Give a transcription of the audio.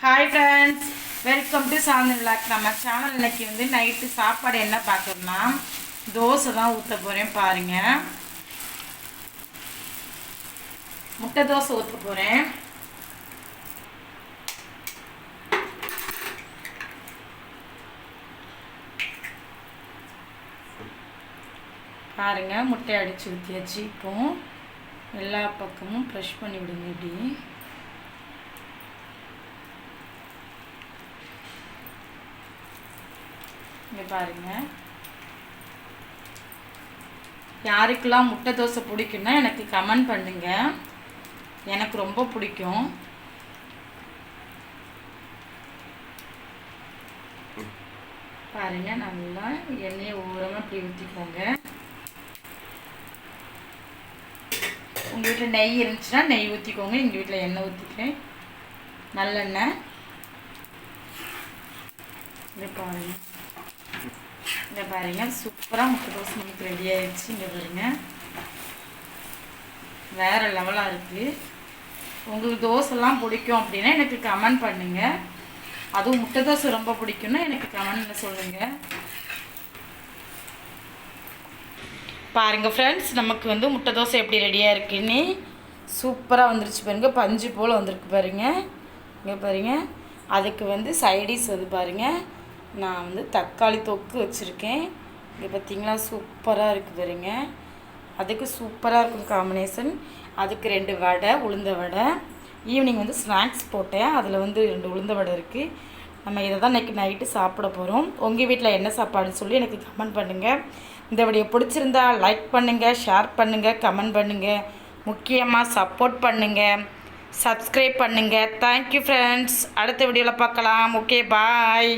Hi friends welcome to Shanti vlog நம்ம channel இன்னைக்கு வந்து நைட்டு சாப்பாடு என்ன பார்க்கணும்னா தோசை தான் ஊற்ற போகிறேன் பாருங்கள் முட்டை தோசை ஊற்ற போகிறேன் பாருங்கள் முட்டை அடித்து ஊற்றியாச்சு இப்போ எல்லா பக்கமும் ப்ரெஷ் பண்ணி விடுங்க இப்படி. இங்கே பாருங்க. யாருக்கெல்லாம் முட்டை தோசை பிடிக்குன்னா எனக்கு கமெண்ட் பண்ணுங்க. எனக்கு ரொம்ப பிடிக்கும். பாருங்க நல்லா எண்ணெயை ஓரமாக இப்படி ஊற்றிக்கோங்க உங்கள் வீட்டில் நெய் இருந்துச்சுன்னா நெய் ஊற்றிக்கோங்க எங்கள் வீட்டில் எண்ணெய் ஊற்றிக்கிறேன் நல்லெண்ணெய். இங்கே பாருங்க. இங்கே பாருங்க சூப்பராக முட்டை தோசை நமக்கு ரெடி ஆயிடுச்சு இங்கே பாருங்க. வேற லெவலாக இருக்குது உங்களுக்கு தோசைலாம் பிடிக்கும் அப்படின்னா எனக்கு கமெண்ட் பண்ணுங்க. அதுவும் முட்டை தோசை ரொம்ப பிடிக்கும்னா எனக்கு கமெண்ட்ல சொல்லுங்க. பாருங்க ஃப்ரெண்ட்ஸ் நமக்கு வந்து முட்டை தோசை எப்படி ரெடியாக இருக்குன்னு சூப்பராக வந்துருச்சு பாருங்க. பஞ்சு போல் வந்திருக்கு பாருங்க. இங்கே பாருங்க. அதுக்கு வந்து சைடிஸ் வந்து பாருங்கள் நான் வந்து தக்காளி தொக்கு வச்சுருக்கேன். இது பார்த்தீங்களா சூப்பராக இருக்குது பாருங்க. அதுக்கு சூப்பராக இருக்கும் காம்பினேஷன் அதுக்கு ரெண்டு வடை உளுந்த வடை. ஈவினிங் வந்து ஸ்நாக்ஸ் போட்டேன். அதில் வந்து ரெண்டு உளுந்த வடை இருக்குது நம்ம இதை தான் இன்றைக்கி நைட்டு சாப்பிட போகிறோம் உங்கள் வீட்டில் என்ன சாப்பாடுன்னு சொல்லி எனக்கு கமெண்ட் பண்ணுங்கள் இந்த வீடியோ பிடிச்சிருந்தா லைக் பண்ணுங்கள் ஷேர் பண்ணுங்கள் கமெண்ட் பண்ணுங்கள் முக்கியமாக சப்போர்ட் பண்ணுங்கள் சப்ஸ்கிரைப் பண்ணுங்கள் தேங்க்யூ ஃப்ரெண்ட்ஸ் அடுத்த வீடியோவில் பார்க்கலாம். Okay bye